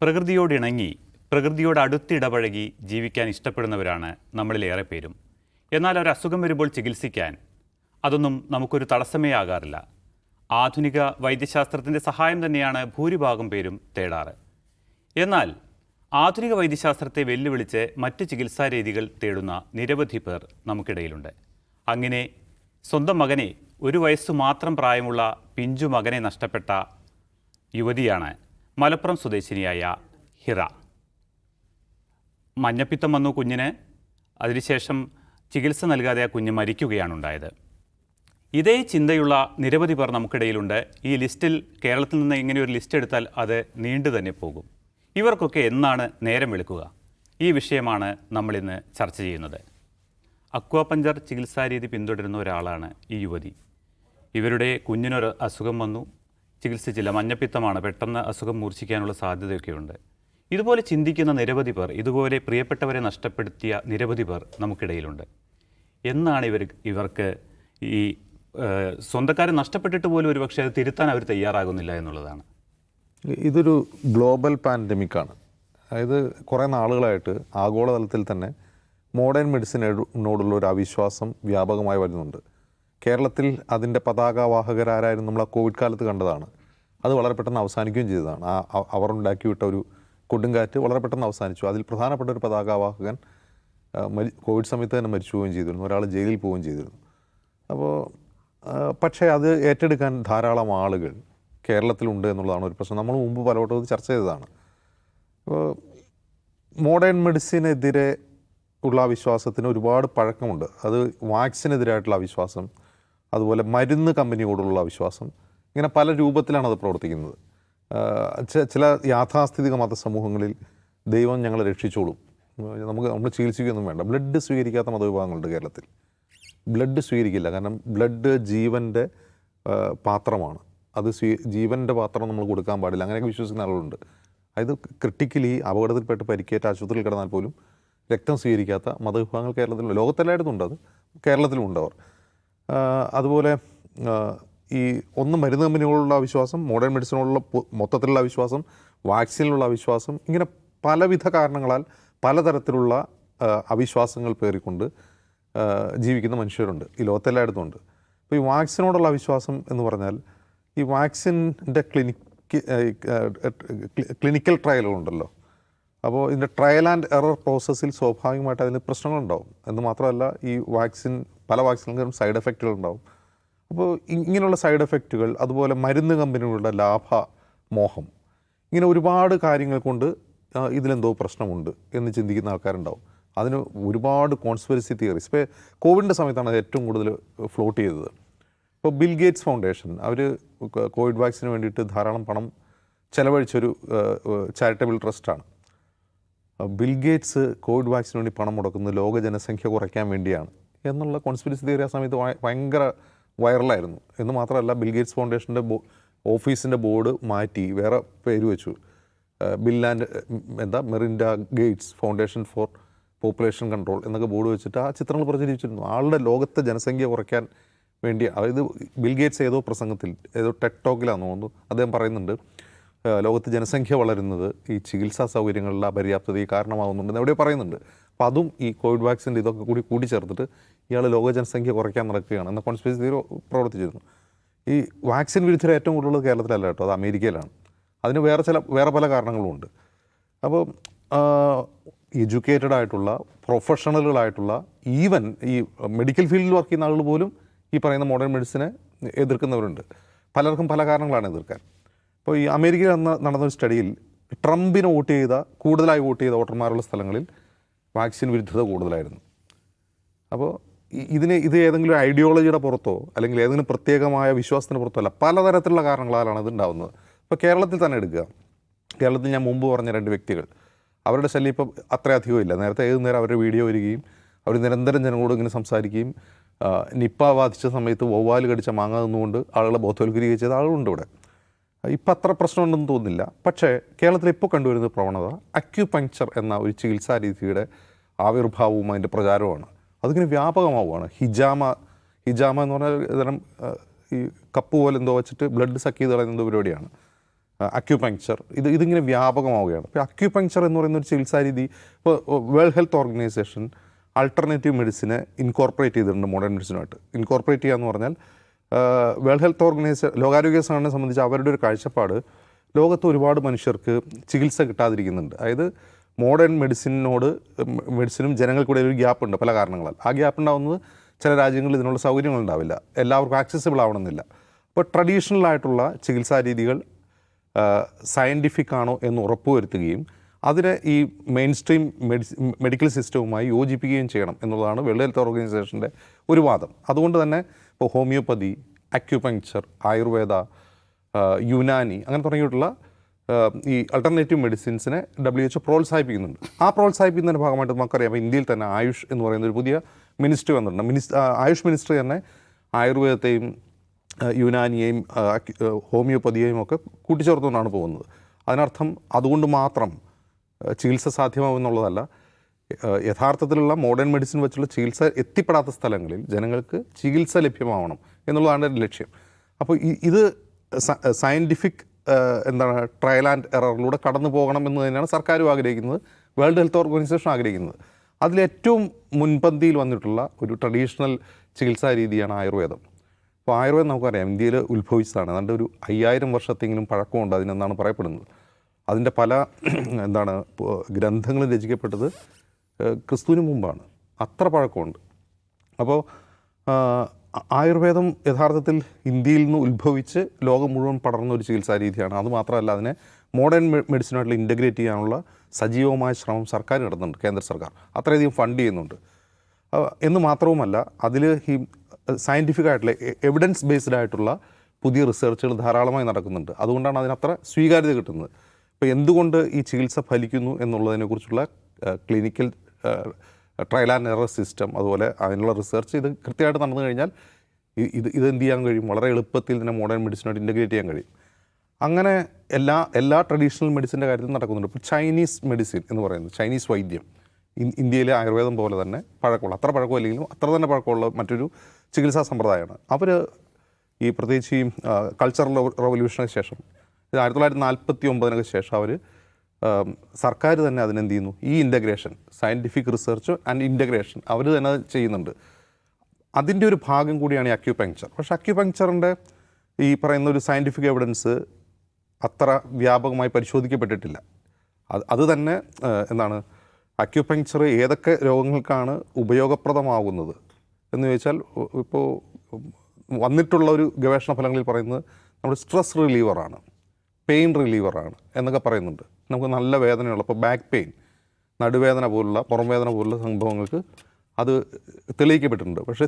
പ്രകൃതിയോടിണങ്ങി പ്രകൃതിയോട് അടുത്തിടപഴകി ജീവിക്കാൻ ഇഷ്ടപ്പെടുന്നവരാണ് നമ്മളിലേറെ പേരും. എന്നാൽ ഒരു അസുഖം വരുമ്പോൾ ചികിത്സിക്കാൻ അതൊന്നും നമുക്കൊരു തടസ്സമേ ആകാറില്ല. ആധുനിക വൈദ്യശാസ്ത്രത്തിന്റെ സഹായം തന്നെയാണ് ഭൂരിഭാഗം പേരും തേടാറ്. എന്നാൽ ആധുനിക വൈദ്യശാസ്ത്രത്തെ വെല്ലുവിളിച്ച് മറ്റ് ചികിത്സാ രീതികൾ തേടുന്ന നിരവധി പേർ നമുക്കിടയിലുണ്ട്. അങ്ങനെ സ്വന്തം മകനെ ഒരു വയസ്സു മാത്രം പ്രായമുള്ള പിഞ്ചു മകനെ നഷ്ടപ്പെട്ട യുവതിയാണ് മലപ്പുറം സ്വദേശിനിയായ ഹിറ. മഞ്ഞപ്പിത്തം വന്നു കുഞ്ഞിന്. അതിനുശേഷം ചികിത്സ നൽകാതെ ആ കുഞ്ഞ് മരിക്കുകയാണ് ഉണ്ടായത് ഇതേ ചിന്തയുള്ള നിരവധി പേർ നമുക്കിടയിലുണ്ട്. ഈ ലിസ്റ്റിൽ കേരളത്തിൽ നിന്ന് ഇങ്ങനെ ഒരു ലിസ്റ്റ് എടുത്താൽ അത് നീണ്ടു തന്നെ പോകും. ഇവർക്കൊക്കെ എന്നാണ് നേരം വിളിക്കുക. ഈ വിഷയമാണ് നമ്മളിന്ന് ചർച്ച ചെയ്യുന്നത്. അക്വാപഞ്ചർ ചികിത്സാരീതി പിന്തുടരുന്ന ഒരാളാണ് ഈ യുവതി. ഇവരുടെ കുഞ്ഞിനൊരു അസുഖം വന്നു. ചികിത്സിച്ചില്ല. മഞ്ഞപ്പിത്തമാണ്. പെട്ടെന്ന് അസുഖം മൂർച്ഛിക്കാനുള്ള സാധ്യതയൊക്കെയുണ്ട്. ഇതുപോലെ ചിന്തിക്കുന്ന നിരവധി പേർ ഇതുപോലെ പ്രിയപ്പെട്ടവരെ നഷ്ടപ്പെടുത്തിയ നിരവധി പേർ നമുക്കിടയിലുണ്ട്. എന്നാണ് ഇവർ ഇവർക്ക് ഈ സ്വന്തക്കാരെ നഷ്ടപ്പെട്ടിട്ട് പോലും ഒരു പക്ഷേ അത് തിരുത്താൻ അവർ തയ്യാറാകുന്നില്ല എന്നുള്ളതാണ്. ഇതൊരു ഗ്ലോബൽ പാൻഡമിക്കാണ്. അതായത് കുറേ നാളുകളായിട്ട് ആഗോളതലത്തിൽ തന്നെ മോഡേൺ മെഡിസിനോടുള്ള ഒരു അവിശ്വാസം വ്യാപകമായി വരുന്നുണ്ട്. കേരളത്തിൽ അതിന്റെ പതാകവാഹകരാരായിരുന്നു നമ്മൾ ആ കോവിഡ് കാലത്ത് കണ്ടതാണ്. അത് വളരെ പെട്ടെന്ന് അവസാനിക്കുകയും ചെയ്തതാണ്. ആ അവർ അവർ ഉണ്ടാക്കിവിട്ട ഒരു കൊടുങ്കാറ്റ് വളരെ പെട്ടെന്ന് അവസാനിച്ചു. അതിൽ പ്രധാനപ്പെട്ട ഒരു പതാകവാഹകൻ മരി കോവിഡ് സമയത്ത് തന്നെ മരിച്ചു പോവുകയും ചെയ്തിരുന്നു. ഒരാൾ ജയിലിൽ പോവുകയും ചെയ്തിരുന്നു. അപ്പോൾ പക്ഷേ അത് ഏറ്റെടുക്കാൻ ധാരാളം ആളുകൾ കേരളത്തിലുണ്ട് എന്നുള്ളതാണ് ഒരു പ്രശ്നം. നമ്മൾ മുമ്പ് പലവട്ടം ചർച്ച ചെയ്തതാണ്. അപ്പോൾ മോഡേൺ മെഡിസിനെതിരെ ഉള്ള വിശ്വാസത്തിന് ഒരുപാട് പഴക്കമുണ്ട്. അത് വാക്സിനെതിരായിട്ടുള്ള അവിശ്വാസം അതുപോലെ മരുന്ന് കമ്പനിയോടുള്ള വിശ്വാസം. ഇങ്ങനെ പല രൂപത്തിലാണ് അത് പ്രവർത്തിക്കുന്നത്. ചില യാഥാസ്ഥിതിക മതസമൂഹങ്ങളിൽ ദൈവം ഞങ്ങളെ രക്ഷിച്ചോളും. നമുക്ക് നമ്മൾ ചികിത്സിക്കുകയൊന്നും വേണ്ട. ബ്ലഡ് സ്വീകരിക്കാത്ത മതവിഭാഗങ്ങളുണ്ട് കേരളത്തിൽ. ബ്ലഡ് സ്വീകരിക്കില്ല. കാരണം ബ്ലഡ് ജീവന്റെ പാത്രമാണ്. അത് സ്വീ ജീവന്റെ പാത്രം നമ്മൾ കൊടുക്കാൻ പാടില്ല. അങ്ങനെയൊക്കെ വിശ്വസിക്കുന്ന ആളുകളുണ്ട്. അതായത് ക്രിട്ടിക്കലി അപകടത്തിൽപ്പെട്ട് പരിക്കേറ്റ ആശുപത്രിയിൽ കിടന്നാൽ പോലും രക്തം സ്വീകരിക്കാത്ത മതവിഭാഗങ്ങൾ കേരളത്തിലുണ്ട് ലോകത്തെല്ലായിടത്തും ഉണ്ട് അത്. കേരളത്തിലുമുണ്ട് അവർ. ആ, അതുപോലെ ഈ ഒന്ന് മരുന്ന് കമ്പനികളുള്ള അവിശ്വാസം മോഡേൺ മെഡിസിനോടുള്ള പൊ- മൊത്തത്തിലുള്ള അവിശ്വാസം വാക്സിനിലുള്ള അവിശ്വാസം ഇങ്ങനെ പലവിധ കാരണങ്ങളാൽ പലതരത്തിലുള്ള അവിശ്വാസങ്ങൾ പേറിക്കൊണ്ട് ജീവിക്കുന്ന മനുഷ്യരുണ്ട്. ഈ ലോകത്തെല്ലായിടത്തും ഉണ്ട്. അപ്പോൾ ഈ വാക്സിനോടുള്ള അവിശ്വാസം എന്ന് പറഞ്ഞാൽ ഈ വാക്സിന്റെ ക്ലിനിക്ക് ക്ലിനിക്കൽ ട്രയലുകളുണ്ടല്ലോ അപ്പോൾ ഇതിന്റെ ട്രയൽ ആൻഡ് എറർ പ്രോസസ്സിൽ സ്വാഭാവികമായിട്ട് അതിന് പ്രശ്നങ്ങളുണ്ടാവും. എന്ന് മാത്രമല്ല ഈ വാക്സിൻ പല വാക്സിനുകളും സൈഡ് എഫക്റ്റുകൾ ഉണ്ടാവും. അപ്പോൾ ഇങ്ങനെയുള്ള സൈഡ് എഫക്റ്റുകൾ അതുപോലെ മരുന്ന് കമ്പനികളുടെ ലാഭ മോഹം ഇങ്ങനെ ഒരുപാട് കാര്യങ്ങൾ കൊണ്ട് ഇതിലെന്തോ പ്രശ്നമുണ്ട് എന്ന് ചിന്തിക്കുന്ന ആൾക്കാരുണ്ടാവും. അതിന് ഒരുപാട് കോൺസ്പിറസി തിയറീസ് ഇപ്പോൾ കോവിഡിന്റെ സമയത്താണ് അത് ഏറ്റവും കൂടുതൽ ഫ്ലോട്ട് ചെയ്തത്. ഇപ്പോൾ ബിൽ ഗേറ്റ്സ് ഫൗണ്ടേഷൻ അവർ കോവിഡ് വാക്സിന് വേണ്ടിയിട്ട് ധാരാളം പണം ചെലവഴിച്ചൊരു ചാരിറ്റബിൾ ട്രസ്റ്റാണ് ബിൽ ഗേറ്റ്സ് കോവിഡ് വാക്സിന് വേണ്ടി പണം മുടക്കുന്നത് ലോക ജനസംഖ്യ കുറയ്ക്കാൻ വേണ്ടിയാണ് എന്നുള്ള കോൺസ്പിരസി തിയറി ആ സമയത്ത് ഭയ- ഭയങ്കര വൈറലായിരുന്നു. എന്ന് മാത്രമല്ല ബിൽ ഗേറ്റ്സ് ഫൗണ്ടേഷന്റെ ബോ ഓഫീസിന്റെ ബോർഡ് മാറ്റി വേറെ പേര് വെച്ചു. ബിൽ ആൻഡ് എന്താ Melinda Gates Foundation for population control എന്നൊക്കെ ബോർഡ് വെച്ചിട്ട് ആ ചിത്രങ്ങൾ പ്രചരിപ്പിച്ചിരുന്നു. ആളുടെ ലോകത്തെ ജനസംഖ്യ കുറയ്ക്കാൻ വേണ്ടി. അതായത് ബിൽ ഗേറ്റ്സ് ഏതോ പ്രസംഗത്തിൽ ഏതോ ടെക് ടോക്കിലാണെന്ന് തോന്നുന്നു അദ്ദേഹം പറയുന്നുണ്ട് ലോകത്ത് ജനസംഖ്യ വളരുന്നത് ഈ ചികിത്സാ സൗകര്യങ്ങളുടെ അപര്യാപ്തതയെ കാരണമാകുന്നുണ്ടെന്ന് എവിടെയോ പറയുന്നുണ്ട്. അപ്പം അതും ഈ കോവിഡ് വാക്സിന്റെ ഇതൊക്കെ കൂടി കൂടിച്ചേർത്തിട്ട് ഇയാൾ ലോക ജനസംഖ്യ കുറയ്ക്കാൻ നടക്കുകയാണ് എന്ന കോൺസ്പിറസി തീരെ പ്രവർത്തിച്ചിരുന്നു. ഈ വാക്സിൻ വിരുദ്ധർ ഏറ്റവും കൂടുതൽ കേരളത്തിലല്ല കേട്ടോ അത് അമേരിക്കയിലാണ്. അതിന് വേറെ ചില വേറെ പല കാരണങ്ങളുമുണ്ട്. അപ്പോൾ എഡ്യൂക്കേറ്റഡ് ആയിട്ടുള്ള പ്രൊഫഷണലുകളായിട്ടുള്ള ഈവൻ ഈ മെഡിക്കൽ ഫീൽഡിൽ വർക്ക് ചെയ്യുന്ന ആളുകൾ പോലും ഈ പറയുന്ന മോഡേൺ മെഡിസിനെ എതിർക്കുന്നവരുണ്ട്. പലർക്കും പല കാരണങ്ങളാണ് എതിർക്കാൻ. ഇപ്പോൾ ഈ അമേരിക്കയിൽ നടന്ന ഒരു സ്റ്റഡിയിൽ ട്രംപിന് വോട്ട് ചെയ്ത കൂടുതലായി വോട്ട് ചെയ്ത വോട്ടർമാരുള്ള സ്ഥലങ്ങളിൽ വാക്സിൻ വിരുദ്ധത കൂടുതലായിരുന്നു. അപ്പോൾ ഇതിന് ഇത് ഏതെങ്കിലും ഒരു ഐഡിയോളജിയുടെ പുറത്തോ അല്ലെങ്കിൽ ഏതെങ്കിലും പ്രത്യേകമായ വിശ്വാസത്തിന് പുറത്തോ അല്ല പലതരത്തിലുള്ള കാരണങ്ങളാലാണ് ഇത് ഉണ്ടാകുന്നത് ഇപ്പോൾ കേരളത്തിൽ തന്നെ എടുക്കുക. കേരളത്തിൽ ഞാൻ മുമ്പ് പറഞ്ഞ രണ്ട് വ്യക്തികൾ അവരുടെ ശല്യം ഇപ്പം അത്രയധികം ഇല്ല. നേരത്തെ ഏത് നേരം അവരുടെ വീഡിയോ വരികയും അവർ നിരന്തരം ജനങ്ങളോട് ഇങ്ങനെ സംസാരിക്കുകയും നിപ്പ ബാധിച്ച സമയത്ത് വവ്വാൽ കടിച്ച മാങ്ങ നിന്നുകൊണ്ട് ആളുകളെ ബോധവൽക്കരിക്കുകയും ചെയ്ത ആളുകളുണ്ട് ഇവിടെ. ഇപ്പം അത്ര പ്രശ്നമുണ്ടെന്ന് തോന്നുന്നില്ല. പക്ഷേ കേരളത്തിൽ ഇപ്പോൾ കണ്ടുവരുന്ന പ്രവണത അക്യുപങ്ക്ചർ എന്ന ഒരു ചികിത്സാ രീതിയുടെ ആവിർഭാവവും അതിന്റെ പ്രചാരവുമാണ്. അതിങ്ങനെ വ്യാപകമാവുകയാണ്. ഹിജാമ ഹിജാമ എന്ന് പറഞ്ഞാൽ ഇതരം ഈ കപ്പ് പോലെ എന്തോ വെച്ചിട്ട് ബ്ലഡ് സക്ക് ചെയ്ത് കളയുന്ന പരിപാടിയാണ്. അക്യുപങ്ക്ചർ ഇത് ഇതിങ്ങനെ വ്യാപകമാവുകയാണ്. അപ്പോൾ അക്യുപങ്ക്ചർ എന്ന് പറയുന്ന ഒരു ചികിത്സാ രീതി ഇപ്പോൾ വേൾഡ് ഹെൽത്ത് ഓർഗനൈസേഷൻ ആൾട്ടർനേറ്റീവ് മെഡിസിനെ ഇൻകോർപ്പറേറ്റ് ചെയ്തിട്ടുണ്ട് മോഡേൺ മെഡിസിനുമായിട്ട് ഇൻകോർപ്പറേറ്റ് ചെയ്യുക എന്ന് പറഞ്ഞാൽ വേൾഡ് ഹെൽത്ത് ഓർഗനൈസേഷൻ ലോകാരോഗ്യ സംഘടനയെ സംബന്ധിച്ച് അവരുടെ ഒരു കാഴ്ചപ്പാട് ലോകത്ത് ഒരുപാട് മനുഷ്യർക്ക് ചികിത്സ കിട്ടാതിരിക്കുന്നുണ്ട്. അതായത് മോഡേൺ മെഡിസിനോട് മെഡിസിനും ജനങ്ങൾക്കിടയിൽ ഒരു ഗ്യാപ്പ് ഉണ്ട് പല കാരണങ്ങളാൽ. ആ ഗ്യാപ്പ് ഉണ്ടാകുന്നത് ചില രാജ്യങ്ങളിൽ ഇതിനുള്ള സൗകര്യങ്ങൾ ഉണ്ടാവില്ല. എല്ലാവർക്കും ആക്സസിബിൾ ആവണമെന്നില്ല. അപ്പോൾ ട്രഡീഷണൽ ആയിട്ടുള്ള ചികിത്സാ രീതികൾ സയന്റിഫിക് ആണോ എന്ന് ഉറപ്പുവരുത്തുകയും അതിനെ ഈ മെയിൻ സ്ട്രീം മെഡിസി മെഡിക്കൽ സിസ്റ്റവുമായി യോജിപ്പിക്കുകയും ചെയ്യണം എന്നുള്ളതാണ് വേൾഡ് ഹെൽത്ത് ഓർഗനൈസേഷന്റെ ഒരു വാദം. അതുകൊണ്ട് തന്നെ ഇപ്പോൾ ഹോമിയോപ്പതി അക്യുപങ്ക്ചർ ആയുർവേദ യുനാനി അങ്ങനെ തുടങ്ങിയിട്ടുള്ള ഈ അൾട്ടർനേറ്റീവ് മെഡിസിൻസിനെ ഡബ്ല്യു എച്ച് പ്രോത്സാഹിപ്പിക്കുന്നുണ്ട്. ആ പ്രോത്സാഹിപ്പിക്കുന്നതിന്റെ ഭാഗമായിട്ട് നമുക്കറിയാം അപ്പോൾ ഇന്ത്യയിൽ തന്നെ ആയുഷ് എന്ന് പറയുന്ന ഒരു പുതിയ മിനിസ്ട്രി വന്നിട്ടുണ്ട്. മിനിസ് ആയുഷ് മിനിസ്ട്രി തന്നെ ആയുർവേദത്തെയും യുനാനിയെയും ഹോമിയോപ്പതിയെയും ഒക്കെ കൂട്ടിച്ചേർത്തുകൊണ്ടാണ് പോകുന്നത്. അതിനർത്ഥം അതുകൊണ്ട് മാത്രം ചികിത്സ സാധ്യമാവുമെന്നുള്ളതല്ല യഥാർത്ഥത്തിലുള്ള മോഡേൺ മെഡിസിൻ വെച്ചുള്ള ചികിത്സ എത്തിപ്പെടാത്ത സ്ഥലങ്ങളിൽ ജനങ്ങൾക്ക് ചികിത്സ ലഭ്യമാവണം എന്നുള്ളതാണ് ലക്ഷ്യം. അപ്പോൾ ഇത് സയന്റിഫിക് എന്താണ് ട്രയൽ ആൻഡ് എററിലൂടെ കടന്നു പോകണം എന്ന് തന്നെയാണ് സർക്കാരും ആഗ്രഹിക്കുന്നത് വേൾഡ് ഹെൽത്ത് ഓർഗനൈസേഷൻ ആഗ്രഹിക്കുന്നത്. അതിലേറ്റവും മുൻപന്തിയിൽ വന്നിട്ടുള്ള ഒരു ട്രഡീഷണൽ ചികിത്സാ രീതിയാണ് ആയുർവേദം. അപ്പോൾ ആയുർവേദം നമുക്കറിയാം ഇന്ത്യയിൽ ഉത്ഭവിച്ചതാണ്. അതിന്റെ ഒരു അയ്യായിരം വർഷത്തെങ്കിലും പഴക്കമുണ്ട് അതിനെന്നാണ് പറയപ്പെടുന്നത്. അതിന്റെ പല എന്താണ് ഗ്രന്ഥങ്ങൾ രചിക്കപ്പെട്ടത് ക്രിസ്തുവിന് മുമ്പാണ്. അത്ര പഴക്കമുണ്ട്. അപ്പോൾ ആയുർവേദം യഥാർത്ഥത്തിൽ ഇന്ത്യയിൽ നിന്ന് ഉത്ഭവിച്ച് ലോകം മുഴുവൻ പടർന്ന ഒരു ചികിത്സാ രീതിയാണ്. അതുമാത്രമല്ല അതിനെ മോഡേൺ മെഡിസിനായിട്ട് ഇന്റഗ്രേറ്റ് ചെയ്യാനുള്ള സജീവമായ ശ്രമം സർക്കാർ നടത്തുന്നുണ്ട് കേന്ദ്ര സർക്കാർ. അത്രയധികം ഫണ്ട് ചെയ്യുന്നുണ്ട്. എന്ന് മാത്രവുമല്ല അതിൽ ഈ സയന്റിഫിക് ആയിട്ടുള്ള എവിഡൻസ് ബേസ്ഡ് ആയിട്ടുള്ള പുതിയ റിസർച്ചുകൾ ധാരാളമായി നടക്കുന്നുണ്ട്. അതുകൊണ്ടാണ് അതിനത്ര സ്വീകാര്യത കിട്ടുന്നത്. ഇപ്പോൾ എന്തുകൊണ്ട് ഈ ചികിത്സ ഫലിക്കുന്നു എന്നുള്ളതിനെക്കുറിച്ചുള്ള clinical trial and error system അതുപോലെ അതിനുള്ള റിസർച്ച് ഇത് കൃത്യമായിട്ട് നടന്നു കഴിഞ്ഞാൽ ഇത് ഇത് എന്ത് ചെയ്യാൻ കഴിയും? വളരെ എളുപ്പത്തിൽ തന്നെ മോഡേൺ മെഡിസിനായിട്ട് ഇന്റഗ്രേറ്റ് ചെയ്യാൻ കഴിയും. അങ്ങനെ എല്ലാ എല്ലാ ട്രഡീഷണൽ മെഡിസിന്റെ കാര്യത്തിൽ നടക്കുന്നുണ്ട്. ഇപ്പോൾ ചൈനീസ് മെഡിസിൻ എന്ന് പറയുന്നത് ചൈനീസ് വൈദ്യം ഇന്ത്യയിലെ ആയുർവേദം പോലെ തന്നെ പഴക്കമുള്ള അത്ര പഴക്കമില്ലെങ്കിലും അത്ര തന്നെ പഴക്കമുള്ള മറ്റൊരു ചികിത്സാ സമ്പ്രദായമാണ്. അവർ ഈ പ്രത്യേകിച്ച് ഈ കൾച്ചറൽ റവല്യൂഷനു ശേഷം ആയിരത്തി തൊള്ളായിരത്തി നാൽപ്പത്തി ഒമ്പതിനൊക്കെ ശേഷം അവർ സർക്കാർ തന്നെ അതിനെന്ത് ചെയ്യുന്നു ഈ integration scientific research and integration അവർ തന്നെ ചെയ്യുന്നുണ്ട്. അതിന്റെ ഒരു ഭാഗം കൂടിയാണ് ഈ അക്യുപങ്ക്ചർ പക്ഷേ അക്യുപങ്ക്ചറിന്റെ ഈ പറയുന്ന ഒരു സയന്റിഫിക് എവിഡൻസ് അത്ര വ്യാപകമായി പരിശോധിക്കപ്പെട്ടിട്ടില്ല. അത് അത് തന്നെ എന്താണ് അക്യുപങ്ക്ചർ ഏതൊക്കെ രോഗങ്ങൾക്കാണ് ഉപയോഗപ്രദമാകുന്നത് എന്ന് ചോദിച്ചാൽ ഇപ്പോൾ വന്നിട്ടുള്ള ഒരു ഗവേഷണ ഫലങ്ങളിൽ പറയുന്നത് നമ്മുടെ സ്ട്രെസ് റിലീവറാണ് പെയിൻ റിലീവറാണ് എന്നൊക്കെ പറയുന്നുണ്ട്. നമുക്ക് നല്ല വേദനയുള്ള ഇപ്പോൾ ബാക്ക് പെയിൻ നടുവേദന പോലുള്ള പുറംവേദന പോലുള്ള സംഭവങ്ങൾക്ക് അത് തെളിയിക്കപ്പെട്ടിട്ടുണ്ട്. പക്ഷേ